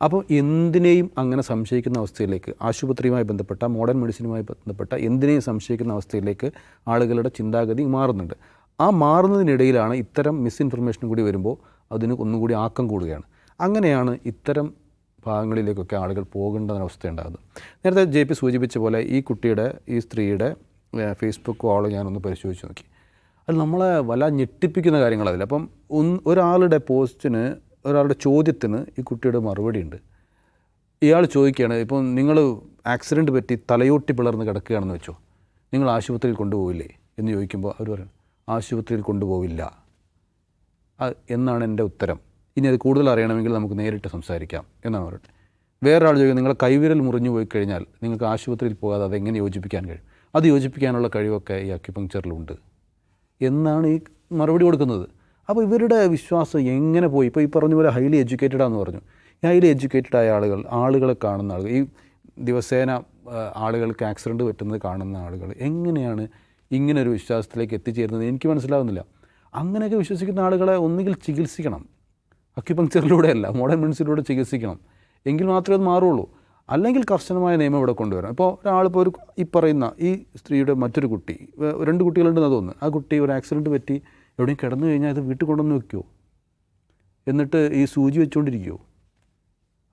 അപ്പോൾ എന്തിനേയും അങ്ങനെ സംശയിക്കുന്ന അവസ്ഥയിലേക്ക് ആശുപത്രിയുമായി ബന്ധപ്പെട്ട മോഡേൺ മെഡിസിനുമായി ബന്ധപ്പെട്ട എന്തിനേയും സംശയിക്കുന്ന അവസ്ഥയിലേക്ക് ആളുകളുടെ ചിന്താഗതി മാറുന്നുണ്ട്. ആ മാറുന്നതിനിടയിലാണ് ഇത്തരം മിസ്ഇൻഫർമേഷൻ കൂടി വരുമ്പോൾ അതിന് ഒന്നുകൂടി ആക്കം കൂടുകയാണ്. അങ്ങനെയാണ് ഇത്തരം ഭാഗങ്ങളിലേക്കൊക്കെ ആളുകൾ പോകേണ്ട അവസ്ഥ ഉണ്ടാകുന്നത് നേരത്തെ ജെ പി സൂചിപ്പിച്ച പോലെ ഈ കുട്ടിയുടെ ഈ സ്ത്രീയുടെ ഫേസ്ബുക്ക് വാൾ ഞാനൊന്ന് പരിശോധിച്ച് നോക്കി. അത് നമ്മളെ വല്ല ഞെട്ടിപ്പിക്കുന്ന കാര്യങ്ങളതില്ല അപ്പം ഒന്ന് ഒരാളുടെ പോസ്റ്റിന് ഒരാളുടെ ചോദ്യത്തിന് ഈ കുട്ടിയുടെ മറുപടി ഉണ്ട് ഇയാൾ ചോദിക്കുകയാണ് ഇപ്പം നിങ്ങൾ ആക്സിഡന്റ് പറ്റി തലയോട്ടി പിളർന്ന് കിടക്കുകയാണെന്ന് വെച്ചോ? നിങ്ങൾ ആശുപത്രിയിൽ കൊണ്ടുപോവില്ലേ? എന്ന് ചോദിക്കുമ്പോൾ അവർ പറയും ആശുപത്രിയിൽ കൊണ്ടുപോവില്ല. എന്നാണ് എന്റെ ഉത്തരം. ഇനി അത് കൂടുതൽ അറിയണമെങ്കിൽ നമുക്ക് നേരിട്ട് സംസാരിക്കാം എന്നാണ് പറയുന്നത്. വേറൊരാൾ ചോദിക്കും നിങ്ങളെ കൈവിരൽ മുറിഞ്ഞു പോയി കഴിഞ്ഞാൽ നിങ്ങൾക്ക് ആശുപത്രിയിൽ പോകാതെ അതെങ്ങനെ യോജിപ്പിക്കാൻ കഴിയും? അത് യോജിപ്പിക്കാനുള്ള കഴിവൊക്കെ ഈ അക്യുപങ്ക്ചറിലുണ്ട് എന്നാണ് ഈ മറുപടി കൊടുക്കുന്നത്. അപ്പോൾ ഇവരുടെ വിശ്വാസം എങ്ങനെ പോയി? ഇപ്പോൾ ഈ പറഞ്ഞ പോലെ ഹൈലി എഡ്യൂക്കേറ്റഡാന്ന് പറഞ്ഞു. ഈ ഹൈലി എഡ്യൂക്കേറ്റഡ് ആയ ആളുകൾ ആളുകളെ കാണുന്ന ആളുകൾ ഈ ദിവസേന ആളുകൾക്ക് ആക്സിഡന്റ് പറ്റുന്നത് കാണുന്ന ആളുകൾ എങ്ങനെയാണ് ഇങ്ങനെ ഒരു വിശ്വാസത്തിലേക്ക് എത്തിച്ചേരുന്നത് എനിക്ക് മനസ്സിലാവുന്നില്ല. അങ്ങനെയൊക്കെ വിശ്വസിക്കുന്ന ആളുകളെ ഒന്നുകിൽ ചികിത്സിക്കണം. അക്യുപങ്ക്ചറിലൂടെയല്ല മോഡേൺ മെഡിസിനിലൂടെ ചികിത്സിക്കണം. എങ്കിൽ മാത്രമേ അത് മാറുള്ളൂ. അല്ലെങ്കിൽ കർശനമായ നിയമം ഇവിടെ കൊണ്ടുവരണം ഇപ്പോൾ ഒരാളിപ്പോൾ ഒരു ഈ പറയുന്ന ഈ സ്ത്രീയുടെ മറ്റൊരു കുട്ടി രണ്ട് കുട്ടികളുണ്ടെന്ന് തോന്നുന്നു ആ കുട്ടി ഒരു ആക്സിഡന്റ് പറ്റി എവിടെയും കിടന്നു കഴിഞ്ഞാൽ ഇത് വീട്ടിൽ കൊണ്ടുവന്ന് വെക്കുമോ എന്നിട്ട് ഈ സൂചി വെച്ചുകൊണ്ടിരിക്കുമോ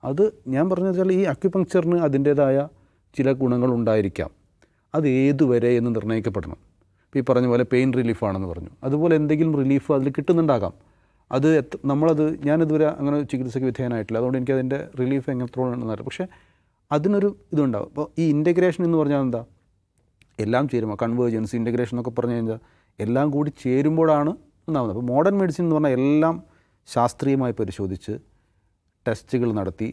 അത് ഞാൻ പറഞ്ഞു വെച്ചാൽ ഈ അക്യുപങ്ക്ചറിന് അതിന്റേതായ ചില ഗുണങ്ങൾ ഉണ്ടായിരിക്കാം. അത് ഏതുവരെ എന്ന് നിർണയിക്കപ്പെടണം. ഇപ്പോൾ ഈ പറഞ്ഞ പോലെ പെയിൻ റിലീഫാണെന്ന് പറഞ്ഞു. അതുപോലെ എന്തെങ്കിലും റിലീഫ് അതിൽ കിട്ടുന്നുണ്ടാകാം. അത് നമ്മളത് ഞാനിതുവരെ അങ്ങനെ ചികിത്സയ്ക്ക് വിധേയനായിട്ടില്ല. അതുകൊണ്ട് എനിക്ക് അതിന്റെ റിലീഫ് എങ്ങനത്തോളം അറിയാം പക്ഷേ അതിനൊരു ഇതുണ്ടാകും അപ്പോൾ ഈ ഇന്റഗ്രേഷൻ എന്ന് പറഞ്ഞാൽ എന്താ? എല്ലാം ചേരുമ്പോൾ കൺവേർജൻസ് ഇന്റഗ്രേഷൻ എന്നൊക്കെ പറഞ്ഞു കഴിഞ്ഞാൽ എല്ലാം കൂടി ചേരുമ്പോഴാണ് ഉണ്ടാകുന്നത് അപ്പോൾ മോഡേൺ മെഡിസിൻ എന്ന് പറഞ്ഞാൽ എല്ലാം ശാസ്ത്രീയമായി പരിശോധിച്ച് ടെസ്റ്റുകൾ നടത്തി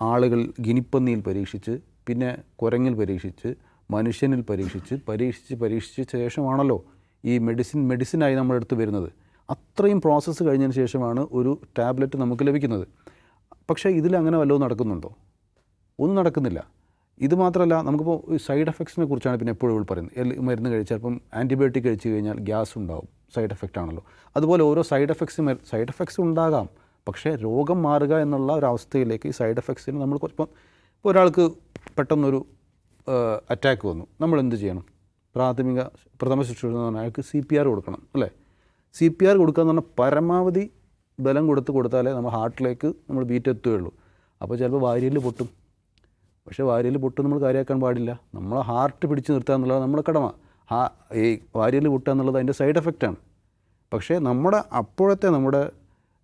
ആളുകൾ ഗിനിപ്പന്നിയിൽ പരീക്ഷിച്ച് പിന്നെ കുരങ്ങിൽ പരീക്ഷിച്ച് മനുഷ്യനിൽ പരീക്ഷിച്ച് പരീക്ഷിച്ച് പരീക്ഷിച്ച ശേഷമാണല്ലോ ഈ മെഡിസിൻ മെഡിസിനായി നമ്മളെടുത്ത് വരുന്നത്. അത്രയും പ്രോസസ്സ് കഴിഞ്ഞതിന് ശേഷമാണ് ഒരു ടാബ്ലറ്റ് നമുക്ക് ലഭിക്കുന്നത്. പക്ഷേ ഇതിൽ അങ്ങനെ വല്ലതും നടക്കുന്നുണ്ടോ? ഒന്നും നടക്കുന്നില്ല. ഇത് മാത്രമല്ല നമുക്കിപ്പോൾ സൈഡ് എഫക്ട്സിനെ കുറിച്ചാണ് പിന്നെ എപ്പോഴും പറയുന്നത്. മരുന്ന് കഴിച്ചാൽ ഇപ്പം ആന്റിബയോട്ടിക് കഴിച്ചു കഴിഞ്ഞാൽ ഗ്യാസ് ഉണ്ടാവും സൈഡ് എഫക്റ്റ് ആണല്ലോ. അതുപോലെ ഓരോ സൈഡ് എഫക്ട്സ് സൈഡ് എഫക്ട്സ് ഉണ്ടാകാം. പക്ഷേ രോഗം മാറുക എന്നുള്ള ഒരു അവസ്ഥയിലേക്ക് ഈ സൈഡ് എഫക്ട്സിന് നമ്മൾ ഇപ്പം ഒരാൾക്ക് പെട്ടെന്നൊരു അറ്റാക്ക് വന്നു. നമ്മൾ എന്ത് ചെയ്യണം? പ്രാഥമിക പ്രഥമ ശുശ്രൂഷ എന്ന് പറഞ്ഞാൽ അയാൾക്ക് സി പി ആർ കൊടുക്കണം അല്ലേ? സി പി ആർ കൊടുക്കുക എന്ന് പറഞ്ഞാൽ പരമാവധി ബലം കൊടുത്ത് കൊടുത്താലേ നമ്മൾ ഹാർട്ടിലേക്ക് നമ്മൾ ബീറ്റ് എത്തുകയുള്ളൂ. അപ്പോൾ ചിലപ്പോൾ വാരിയിൽ പൊട്ടും. പക്ഷേ വാരിയിൽ പൊട്ടും നമ്മൾ കാര്യമാക്കാൻ പാടില്ല. നമ്മൾ ഹാർട്ട് പിടിച്ച് നിർത്തുക എന്നുള്ളത് നമ്മുടെ കടമ. ഹാ ഈ വാരിയിൽ പൊട്ടുക എന്നുള്ളത് അതിന്റെ സൈഡ് എഫക്റ്റാണ് പക്ഷേ നമ്മുടെ അപ്പോഴത്തെ നമ്മുടെ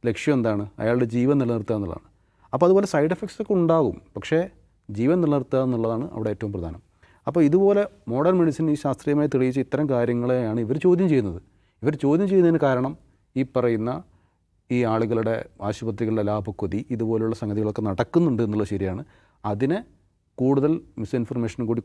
ലക്ഷ്യം എന്താണ്? അയാളുടെ ജീവൻ നിലനിർത്തുക എന്നുള്ളതാണ്. അപ്പോൾ അതുപോലെ സൈഡ് എഫക്ട്സ് ഒക്കെ ഉണ്ടാകും. പക്ഷേ ജീവൻ നിലനിർത്തുക എന്നുള്ളതാണ് അവിടെ ഏറ്റവും പ്രധാനം. അപ്പോൾ ഇതുപോലെ മോഡേൺ മെഡിസിൻ ഈ ശാസ്ത്രീയമായി തെളിയിച്ച ഇത്തരം കാര്യങ്ങളെയാണ് ഇവർ ചോദ്യം ചെയ്യുന്നത്. ഇവർ ചോദ്യം ചെയ്യുന്നതിന് കാരണം ഈ പറയുന്ന ഈ ആളുകളുടെ ആശുപത്രികളുടെ ലാഭക്കൊതി ഇതുപോലുള്ള സംഗതികളൊക്കെ നടക്കുന്നുണ്ട് എന്നുള്ളത് ശരിയാണ്. അതിനെ കൂടുതൽ മിസ്ഇൻഫർമേഷനും കൂടി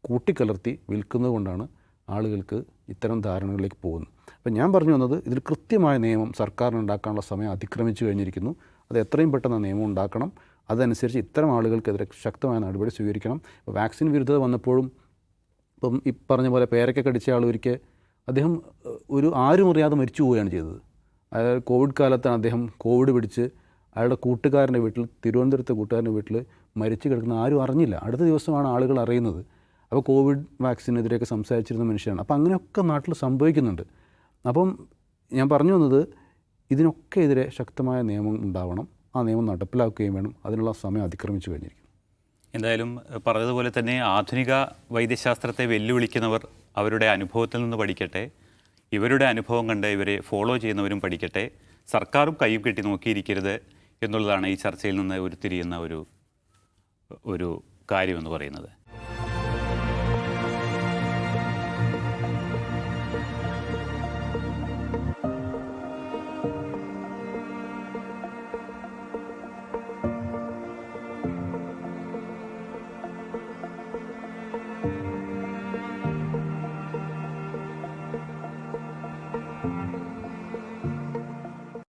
കൂട്ടിക്കലർത്തി വിൽക്കുന്നത് കൊണ്ടാണ് ആളുകൾക്ക് ഇത്തരം ധാരണകളിലേക്ക് പോകുന്നത്. അപ്പം ഞാൻ പറഞ്ഞു വന്നത് ഇതിൽ കൃത്യമായ നിയമം സർക്കാരിന് ഉണ്ടാക്കാനുള്ള സമയം അതിക്രമിച്ചു കഴിഞ്ഞിരിക്കുന്നു. അത് എത്രയും പെട്ടെന്ന് നിയമം ഉണ്ടാക്കണം. അതനുസരിച്ച് ഇത്തരം ആളുകൾക്കെതിരെ ശക്തമായ നടപടി സ്വീകരിക്കണം. ഇപ്പോൾ വാക്സിൻ വിരുദ്ധത വന്നപ്പോഴും ഇപ്പം ഈ പറഞ്ഞ പോലെ പേരൊക്കെ കടിച്ച ആൾ ഒരിക്കൽ അദ്ദേഹം ഒരു ആരും അറിയാതെ മരിച്ചു പോവുകയാണ് ചെയ്തത്. അതായത് കോവിഡ് കാലത്താണ് അദ്ദേഹം കോവിഡ് പിടിച്ച് അയാളുടെ കൂട്ടുകാരന്റെ വീട്ടിൽ തിരുവനന്തപുരത്തെ കൂട്ടുകാരന്റെ വീട്ടിൽ മരിച്ചു കിടക്കുന്ന ആരും അറിഞ്ഞില്ല. അടുത്ത ദിവസമാണ് ആളുകൾ അറിയുന്നത്. അപ്പോൾ കോവിഡ് വാക്സിനെതിരെയൊക്കെ സംസാരിച്ചിരുന്ന മനുഷ്യരാണ്. അപ്പോൾ അങ്ങനെയൊക്കെ നാട്ടിൽ സംഭവിക്കുന്നുണ്ട്. അപ്പം ഞാൻ പറഞ്ഞു വന്നത് ഇതിനൊക്കെ എതിരെ ശക്തമായ നിയമം ഉണ്ടാവണം. ആ നിയമം നടപ്പിലാക്കുകയും വേണം. അതിനുള്ള സമയം അതിക്രമിച്ചു കഴിഞ്ഞിരിക്കുന്നു. എന്തായാലും പറഞ്ഞതുപോലെ തന്നെ ആധുനിക വൈദ്യശാസ്ത്രത്തെ വെല്ലുവിളിക്കുന്നവർ അവരുടെ അനുഭവത്തിൽ നിന്ന് പഠിക്കട്ടെ. ഇവരുടെ അനുഭവം കണ്ട് ഇവരെ ഫോളോ ചെയ്യുന്നവരും പഠിക്കട്ടെ. സർക്കാരും കൈയും കെട്ടി നോക്കിയിരിക്കരുത് എന്നുള്ളതാണ് ഈ ചർച്ചയിൽ നിന്ന് ഉരുത്തിരിയുന്ന ഒരു ഒരു കാര്യമെന്ന് പറയുന്നത്.